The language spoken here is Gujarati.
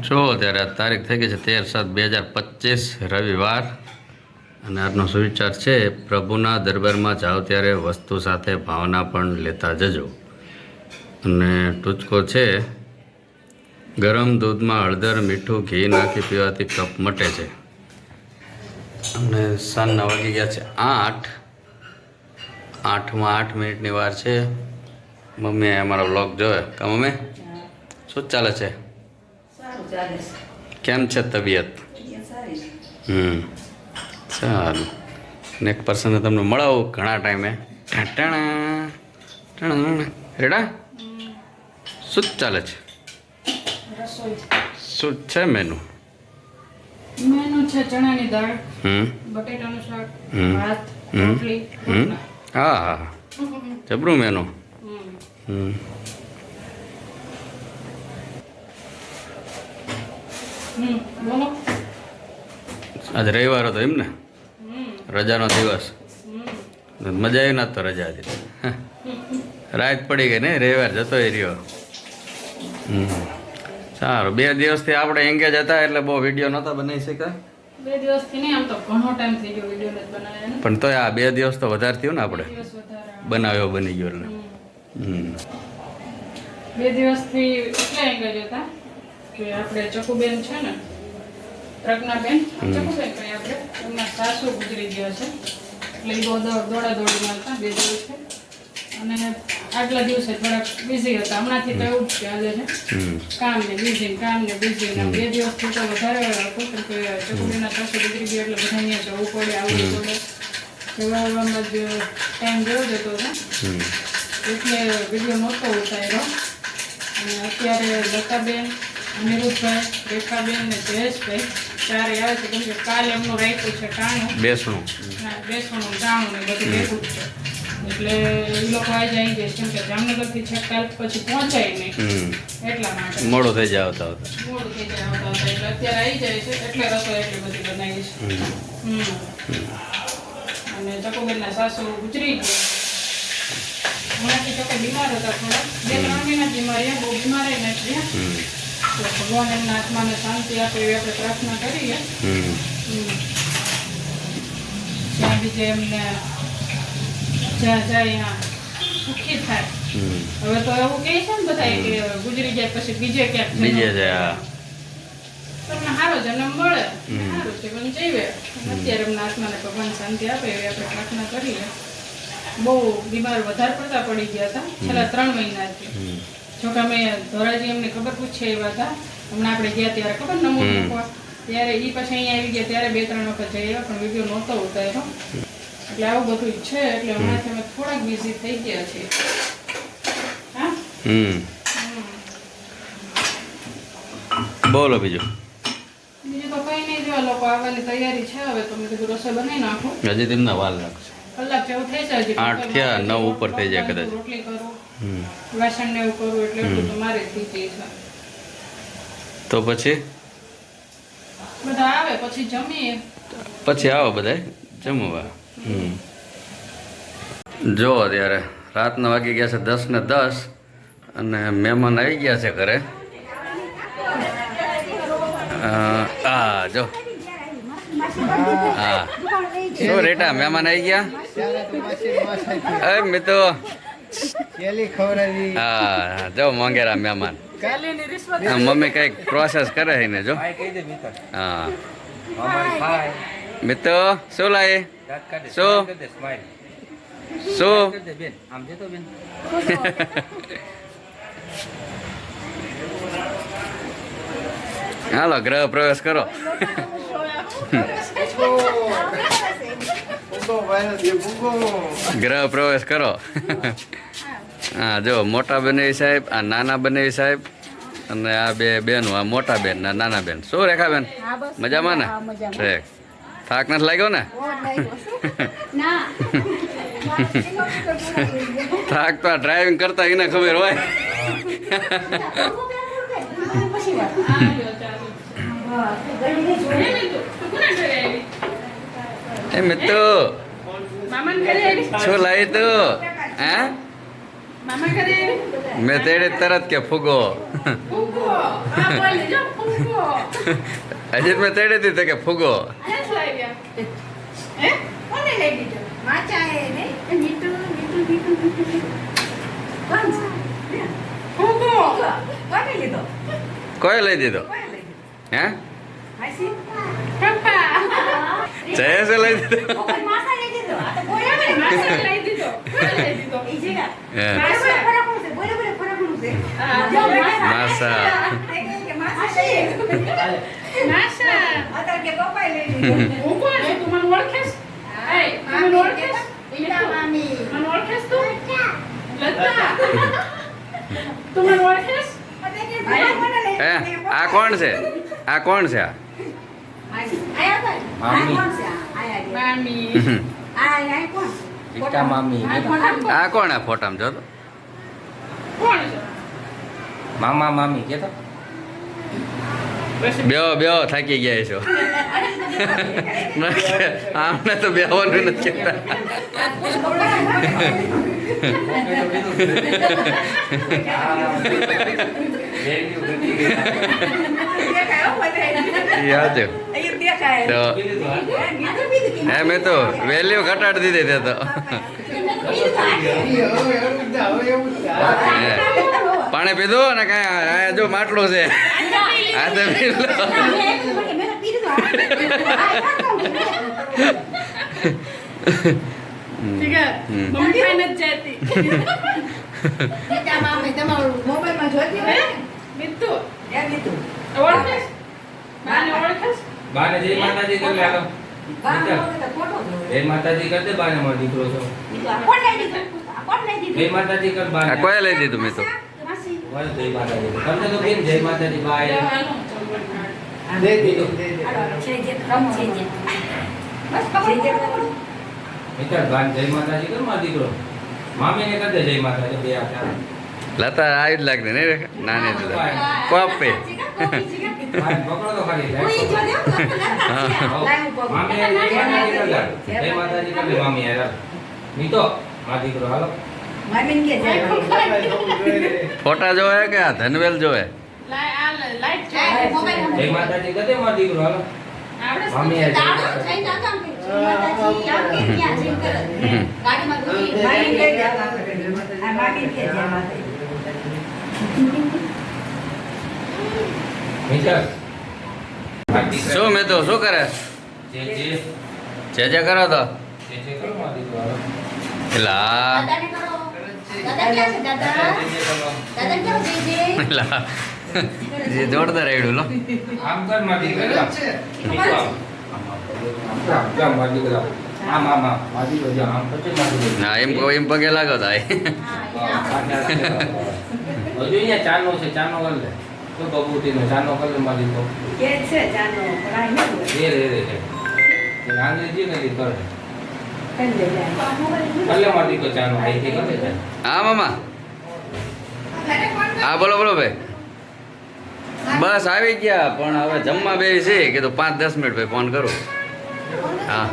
જો ત્યારે આ તારીખ થઈ ગઈ છે તેર સાત બે હજાર પચીસ રવિવાર. અને આજનો સુવિચાર છે પ્રભુના દરબારમાં જાઓ ત્યારે વસ્તુ સાથે ભાવના પણ લેતા જજો. અને ટૂચકો છે ગરમ દૂધમાં હળદર મીઠું ઘી નાખી પીવાથી કપ મટે છે. અને સાંજના વાગી ગયા છે આઠ. આઠમાં આઠ મિનિટની વાર છે. મમ્મીએ અમારો બ્લોગ જોયો. કે મમ્મી? શું ચાલે છે? કેમ છે તબિયત? હમ. સારું નેક પર્સન તમને મળાવું ઘણા ટાઈમે. ટાણા, ટાણા. રેડા? શું ચાલે છે? શું છે મેનુ મેનુ છે ચણાની દાળ હમ. બટેટાનું શાક. ભાત. રોટલી હા હા. જબરું મેનુ હમ. હમ હમ બોલો આજે રવિવાર હતો એમ ને રજાનો દિવસ. મજા આવી ના તો રજા હતી. રાત પડી ગઈ ને રવિવાર જતો રહ્યો. હમ. સારું બે દિવસથી આપણે એંગેજ હતા એટલે બહુ વીડિયો નહોતા બનાવી શક્યા. તો પણ તોય આ બે દિવસ તો વધારે થયું ને આપણે. બનાવ્યો બની ગયો એટલે. બે દિવસથી એટલે એંગેજ હતા. કે આપણે ચકુબેન છે ને પ્રજ્ઞાબેન. ચકુબેન કઈ આપણે. એમના સાસુ ગુજરી ગયા છે. એટલે એ બહુ દોડા દોડીમાં હતા બે દિવસથી અને આગલા દિવસે થોડાક બિઝી હતા. હમણાંથી તો એવું જ છે આજે છે કામ ને બિઝી કામ ને. બિઝી ને બે દિવસથી તો વધારે હતું કેમ કે ચકુબેનના સાસુ ગુજરી ગયા એટલે બધા અહીંયા જવું પડે આવવું પડે. જવા આવવામાં જ ટાઈમ ગયો જતો હતો એટલે વીડિયો નહોતો ઉતાર્યો. અને અત્યારે લતાબેન અનિરુદ્ધભાઈ રેખાબેન ને જયેશભાઈ ચારે આવે છે. કેમ કે કાલ એમનું રાખ્યું છે ટાણું. બેસણું. બેસવાનું ટાણું ને બધું ભેગું છે. એટલે એ લોકો આવી જાય કેમ કે જામનગરથી છે કાલ પછી પહોંચાય નહીં. એટલા માટે. મોડું થઈ જાય આવતા આવતા. મોડું થઈ જાય આવતા આવતા. એટલે અત્યારે આવી જાય છે. એટલે રસોઈ એટલી બધી બનાવી છે. અને ચકુબેનના સાસુ ગુજરી ગયા. હમણાંથી ચકો બીમાર હતા થોડા. બે ત્રણ મહિના બીમારી બહુ બીમાર નથી ભગવાન એમના આત્માને શાંતિ આપે એવી આપણે પ્રાર્થના કરીએ. જ્યાં બીજે એમને જ્યાં જાય સુખી થાય. હવે તો એવું કહે છે ને બધા કે ગુજરી જાય પછી બીજે ક્યાંક બીજે જાય, તમને સારો જન્મ મળે. સારું જીવન જીવે. અત્યારે એમના આત્માને ભગવાન શાંતિ આપે એવી આપણે પ્રાર્થના કરીએ. બહુ બીમાર વધારે પડતા પડી ગયા હતા. છેલ્લા ત્રણ મહિનાથી. જોકે અમે ધોરાજી અમને ખબર પૂછે એવા હતા. હમણાં આપણે ગયા ત્યારે ખબર નમૂ. મૂકવા ત્યારે એ પછી અહીંયા આવી ગયા ત્યારે બે ત્રણ વખત જઈ પણ વીડિયો નહોતો ઉતાર્યો. એટલે આવું બધું છે એટલે હમણાંથી અમે થોડાક બિઝી થઈ ગયા હા? હમ. બોલો બીજું. બીજું તો કઈ નહીં જો આ લોકો આવવાની તૈયારી છે હવે તો મેં કીધું રસોઈ બનાવી નાખું. હજી તેમના વાર લાગશે કલાક જેવું થઈ જાય આઠ થયા, નવ ઉપર થઈ જાય કદાચ. રોટલી કરું. વાસણ ને એવું કરું એટલે એટલું તો મારે થઈ જાય છે. તો પછી? બધા આવે પછી જમીએ. પછી આવો બધા જમવા. હમ. જો અત્યારે રાતના વાગી ગયા છે દસ ને દસ અને મહેમાન આવી ગયા છે ઘરે. હા આ જો. હા. શું રેટા મહેમાન આવી ગયા? એ મિત્રો હા જો મોંઘેરા મહેમાન. મમ્મી કંઈક પ્રોસેસ કરે છે ને જો. હા. મિત્રો શું લાય શું? શું? હાલો ગ્રહ પ્રવેશ કરો. ગ્રહ પ્રવેશ કરો. હા જો મોટા બનેવી સાહેબ આ નાના બનેવી સાહેબ અને આ બે બેનો આ મોટા બેન ના નાના બેન. શું રેખા બેન મજામાં ને? ઠીક. થાક નથી લાગ્યો ને? થાક તો ડ્રાઇવિંગ કરતા એને ખબર હોય. એ તો મામાને ઘરે આવી? શું લાવી તું? હે? મેં તેડે તરત કે ફૂગો. હજી મેં તેડે દીધી કે ફુગો. કોઈ લઈ દીધો? હે? જયેશે લઈ દીધો. આ કોણ છે આ કોણ છે આ મામી. આ કોણ છે છે. મામી આ કોણ આ ફોટામાં જો મામા મામી કેતો બેહો બેહો થાકી ગયા છો. આમને તો બેહવાનું નથી કહેતા. યાદ. તો હે, મેં તો વેલ્યુ ઘટાડી દીધી તે તો. પાણી પીધું ને કઈ જો માટલું છે. આ તો પી લો. ઠીક છે? હમ. મમ્મી ખાઈ મોબાઈલમાં જોતી હોય મિત્તુ હે, ગીતું. ઓળખેસ બાને ઓળખેસ બાને જય માતાજી કરી લે ફોટો જોયો. માતાજી કર દે બાને મારો દીકરો છો. બીજું આ કોણ લઈ દીધું? આ કોણ લઈ દીધું? જય માતાજી કર બાને. કોઈ લઈ દીધું મેં તો? જય માતાજી. તમને તો કેમ જય માતાજી બા એ? હાલો ચંપલ કાઢ. દે દે દે દે હાલો, હાલો, છે જે રમ છે જે. બસ પકડો, પકડો. નીકળ જય માતાજી કર મારો દીકરો. મામીને કર દે જય માતાજી બે હાથ. લતા આવી જ લાગે ને નાની તો કોપે. ફોટા જોવે કે આ ધનવેલ જોવે. ગાડીમાં શું મેં તો શું કરે? જે જે. જે જે કરો તો? એલા જે? જોરદાર રેડું લો. આમ કર આમ. આમ, આમ. આમ. ના એમ કહો એમ પગે લાગો. હજુ અહીંયા ચાનો છે ચાનો કર લે તો બબૂટીનો ચાનો કર લે મારી દીકરો. કે છે જાનો. રે રે રે. એ અંગ્રેજી ને ઈ કરે. કરી દે જાય. કર લે મારી દીકરો ચાનો અહીંથી કર. હા મામા. હા બોલો બોલો ભાઈ. બસ આવી ગયા પણ હવે જમવા બે છે કે તો પાંચ દસ મિનિટ ભાઈ ફોન કરો. હા.